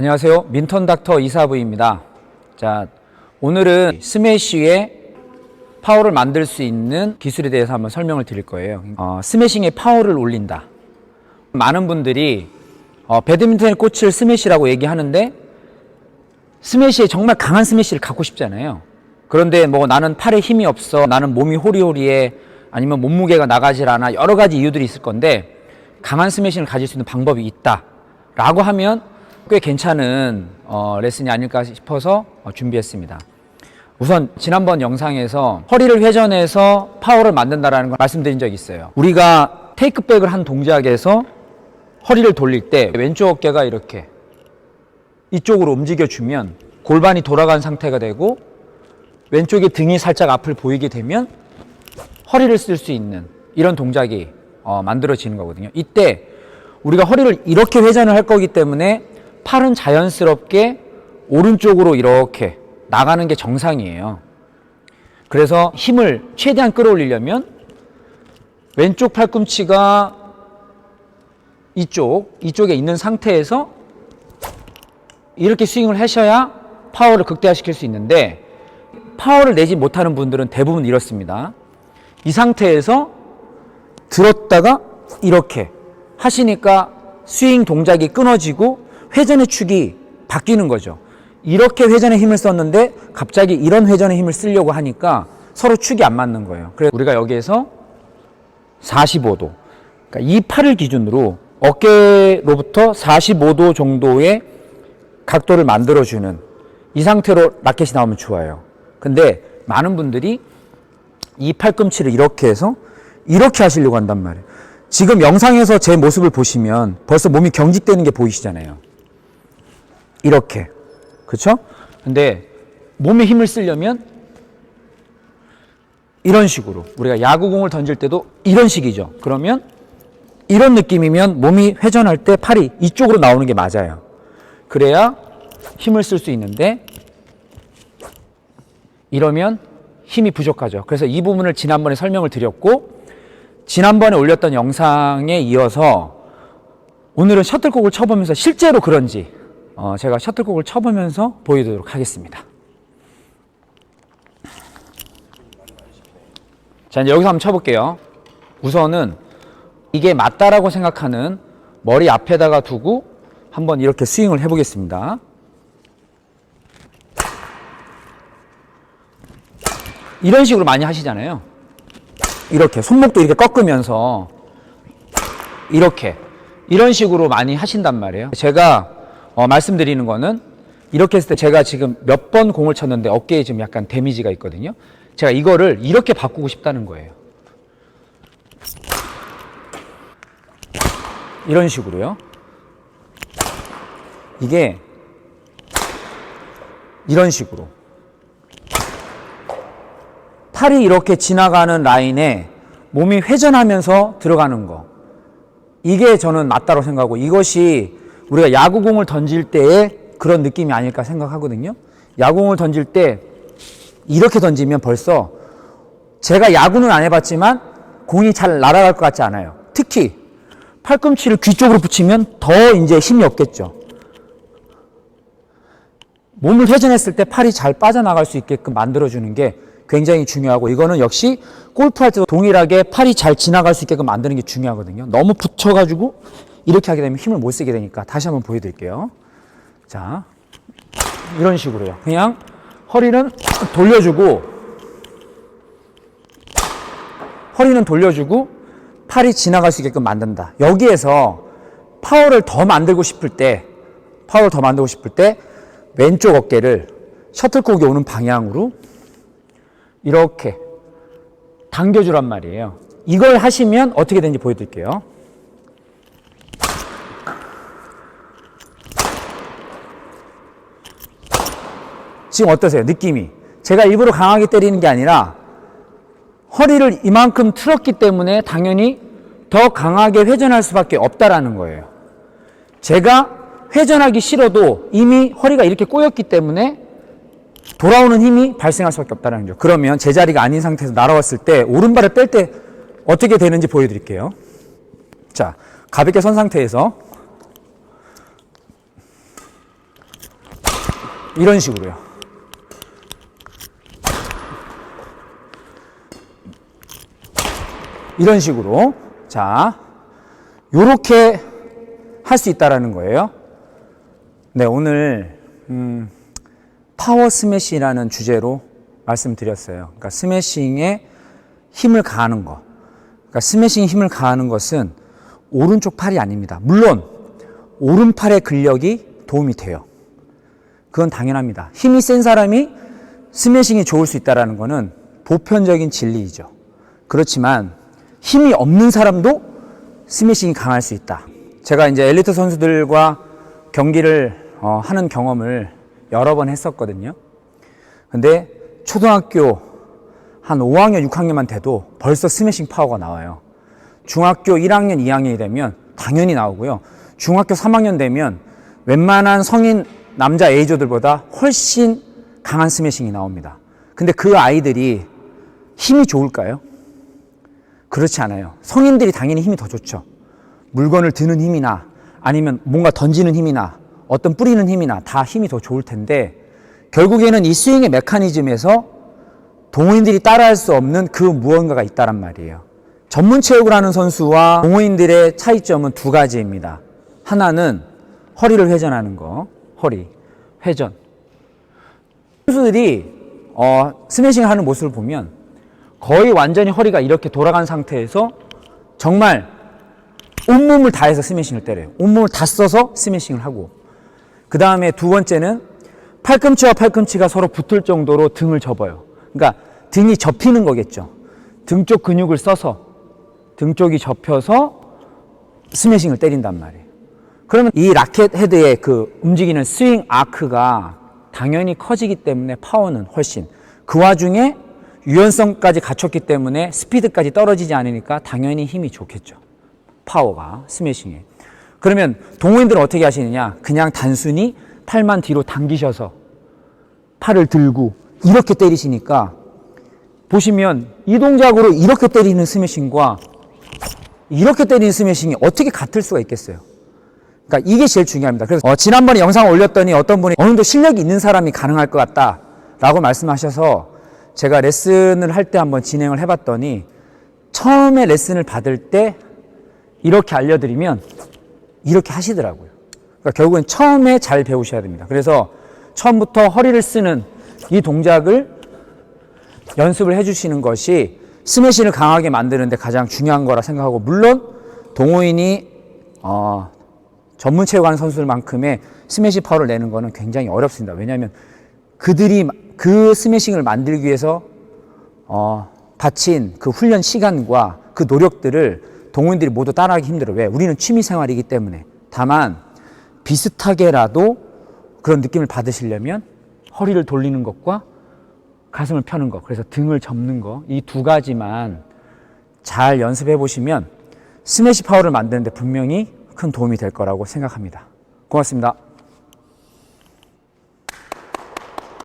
안녕하세요. 민턴 닥터 이사부입니다. 자, 오늘은 스매시의 파워를 만들 수 있는 기술에 대해서 한번 설명을 드릴 거예요. 어, 스매싱의 파워를 올린다. 많은 분들이 어, 배드민턴의 꽃을 스매시라고 얘기하는데 스매시에 정말 강한 스매시를 갖고 싶잖아요. 그런데 뭐 나는 팔에 힘이 없어, 나는 몸이 호리호리해, 아니면 몸무게가 나가질 않아 여러 가지 이유들이 있을 건데 강한 스매싱을 가질 수 있는 방법이 있다 라고 하면 꽤 괜찮은 어, 레슨이 아닐까 싶어서 어, 준비했습니다. 우선 지난번 영상에서 허리를 회전해서 파워를 만든다라는 걸 말씀드린 적이 있어요. 우리가 테이크백을 한 동작에서 허리를 돌릴 때 왼쪽 어깨가 이렇게 이쪽으로 움직여주면 골반이 돌아간 상태가 되고 왼쪽에 등이 살짝 앞을 보이게 되면 허리를 쓸 수 있는 이런 동작이 어, 만들어지는 거거든요. 이때 우리가 허리를 이렇게 회전을 할 거기 때문에 팔은 자연스럽게 오른쪽으로 이렇게 나가는 게 정상이에요. 그래서 힘을 최대한 끌어올리려면 왼쪽 팔꿈치가 이쪽, 이쪽에 있는 상태에서 이렇게 스윙을 하셔야 파워를 극대화시킬 수 있는데 파워를 내지 못하는 분들은 대부분 이렇습니다. 이 상태에서 들었다가 이렇게 하시니까 스윙 동작이 끊어지고 회전의 축이 바뀌는 거죠. 이렇게 회전의 힘을 썼는데 갑자기 이런 회전의 힘을 쓰려고 하니까 서로 축이 안 맞는 거예요. 그래서 우리가 여기에서 45도, 그러니까 이 팔을 기준으로 어깨로부터 45도 정도의 각도를 만들어주는 이 상태로 라켓이 나오면 좋아요. 근데 많은 분들이 이 팔꿈치를 이렇게 해서 이렇게 하시려고 한단 말이에요. 지금 영상에서 제 모습을 보시면 벌써 몸이 경직되는 게 보이시잖아요. 이렇게. 그렇죠? 근데 몸에 힘을 쓰려면 이런 식으로 우리가 야구공을 던질 때도 이런 식이죠. 그러면 이런 느낌이면 몸이 회전할 때 팔이 이쪽으로 나오는 게 맞아요. 그래야 힘을 쓸 수 있는데 이러면 힘이 부족하죠. 그래서 이 부분을 지난번에 설명을 드렸고 지난번에 올렸던 영상에 이어서 오늘은 셔틀콕을 쳐보면서 실제로 그런지 어, 제가 셔틀콕을 쳐보면서 보여드리도록 하겠습니다. 자, 이제 여기서 한번 쳐볼게요. 우선은 이게 맞다라고 생각하는 머리 앞에다가 두고 한번 이렇게 스윙을 해보겠습니다. 이런 식으로 많이 하시잖아요. 이렇게 손목도 이렇게 꺾으면서 이렇게 이런 식으로 많이 하신단 말이에요. 제가 어, 말씀드리는 거는 이렇게 했을 때 제가 지금 몇 번 공을 쳤는데 어깨에 지금 약간 데미지가 있거든요. 제가 이거를 이렇게 바꾸고 싶다는 거예요. 이런 식으로요. 이게 이런 식으로 팔이 이렇게 지나가는 라인에 몸이 회전하면서 들어가는 거. 이게 저는 맞다고 생각하고 이것이 우리가 야구공을 던질 때의 그런 느낌이 아닐까 생각하거든요. 야구공을 던질 때 이렇게 던지면 벌써 제가 야구는 안 해봤지만 공이 잘 날아갈 것 같지 않아요. 특히 팔꿈치를 귀 쪽으로 붙이면 더 이제 힘이 없겠죠. 몸을 회전했을 때 팔이 잘 빠져나갈 수 있게끔 만들어주는 게 굉장히 중요하고 이거는 역시 골프할 때도 동일하게 팔이 잘 지나갈 수 있게끔 만드는 게 중요하거든요. 너무 붙여가지고 이렇게 하게 되면 힘을 못 쓰게 되니까 다시 한번 보여드릴게요. 자, 이런 식으로요. 그냥 허리는 돌려주고 허리는 돌려주고 팔이 지나갈 수 있게끔 만든다. 여기에서 파워를 더 만들고 싶을 때 파워를 더 만들고 싶을 때 왼쪽 어깨를 셔틀콕이 오는 방향으로 이렇게 당겨주란 말이에요. 이걸 하시면 어떻게 되는지 보여드릴게요. 지금 어떠세요? 느낌이. 제가 일부러 강하게 때리는 게 아니라 허리를 이만큼 틀었기 때문에 당연히 더 강하게 회전할 수밖에 없다라는 거예요. 제가 회전하기 싫어도 이미 허리가 이렇게 꼬였기 때문에 돌아오는 힘이 발생할 수밖에 없다는 거죠. 그러면 제자리가 아닌 상태에서 날아왔을 때 오른발을 뺄 때 어떻게 되는지 보여드릴게요. 자, 가볍게 선 상태에서 이런 식으로요. 이런 식으로. 자, 요렇게 할 수 있다라는 거예요. 네, 오늘 음, 파워 스매시라는 주제로 말씀드렸어요. 그러니까 스매싱에 힘을 가하는 거. 그러니까 스매싱에 힘을 가하는 것은 오른쪽 팔이 아닙니다. 물론 오른팔의 근력이 도움이 돼요. 그건 당연합니다. 힘이 센 사람이 스매싱이 좋을 수 있다라는 것은 보편적인 진리이죠. 그렇지만 힘이 없는 사람도 스매싱이 강할 수 있다. 제가 이제 엘리트 선수들과 경기를 어, 하는 경험을 여러 번 했었거든요. 근데 초등학교 한 5학년, 6학년만 돼도 벌써 스매싱 파워가 나와요. 중학교 1학년, 2학년이 되면 당연히 나오고요. 중학교 3학년 되면 웬만한 성인 남자 A조들보다 훨씬 강한 스매싱이 나옵니다. 근데 그 아이들이 힘이 좋을까요? 그렇지 않아요. 성인들이 당연히 힘이 더 좋죠. 물건을 드는 힘이나 아니면 뭔가 던지는 힘이나 어떤 뿌리는 힘이나 다 힘이 더 좋을 텐데 결국에는 이 스윙의 메커니즘에서 동호인들이 따라할 수 없는 그 무언가가 있다란 말이에요. 전문 체육을 하는 선수와 동호인들의 차이점은 두 가지입니다. 하나는 허리를 회전하는 거, 허리 회전. 선수들이 어, 스매싱을 하는 모습을 보면 거의 완전히 허리가 이렇게 돌아간 상태에서 정말 온몸을 다해서 스매싱을 때려요. 온몸을 다 써서 스매싱을 하고. 그 다음에 두 번째는 팔꿈치와 팔꿈치가 서로 붙을 정도로 등을 접어요. 그러니까 등이 접히는 거겠죠. 등 쪽 근육을 써서 등 쪽이 접혀서 스매싱을 때린단 말이에요. 그러면 이 라켓 헤드의 그 움직이는 스윙 아크가 당연히 커지기 때문에 파워는 훨씬 그 와중에 유연성까지 갖췄기 때문에 스피드까지 떨어지지 않으니까 당연히 힘이 좋겠죠. 파워가 스매싱에. 그러면 동호인들은 어떻게 하시느냐? 그냥 단순히 팔만 뒤로 당기셔서 팔을 들고 이렇게 때리시니까 보시면 이 동작으로 이렇게 때리는 스매싱과 이렇게 때리는 스매싱이 어떻게 같을 수가 있겠어요? 그러니까 이게 제일 중요합니다. 그래서 어, 지난번에 영상을 올렸더니 어떤 분이 어느 정도 실력이 있는 사람이 가능할 것 같다라고 말씀하셔서 제가 레슨을 할 때 한번 진행을 해봤더니 처음에 레슨을 받을 때 이렇게 알려드리면 이렇게 하시더라고요. 그러니까 결국엔 처음에 잘 배우셔야 됩니다. 그래서 처음부터 허리를 쓰는 이 동작을 연습을 해주시는 것이 스매싱을 강하게 만드는데 가장 중요한 거라 생각하고 물론 동호인이 어, 전문 체육하는 선수들만큼의 스매시 파워를 내는 거는 굉장히 어렵습니다. 왜냐하면 그들이 그 스매싱을 만들기 위해서 어, 바친 그 훈련 시간과 그 노력들을 동호인들이 모두 따라하기 힘들어요. 왜? 우리는 취미 생활이기 때문에. 다만 비슷하게라도 그런 느낌을 받으시려면 허리를 돌리는 것과 가슴을 펴는 것, 그래서 등을 접는 거, 이두 가지만 잘 연습해 보시면 스매시 파워를 만드는데 분명히 큰 도움이 될 거라고 생각합니다. 고맙습니다.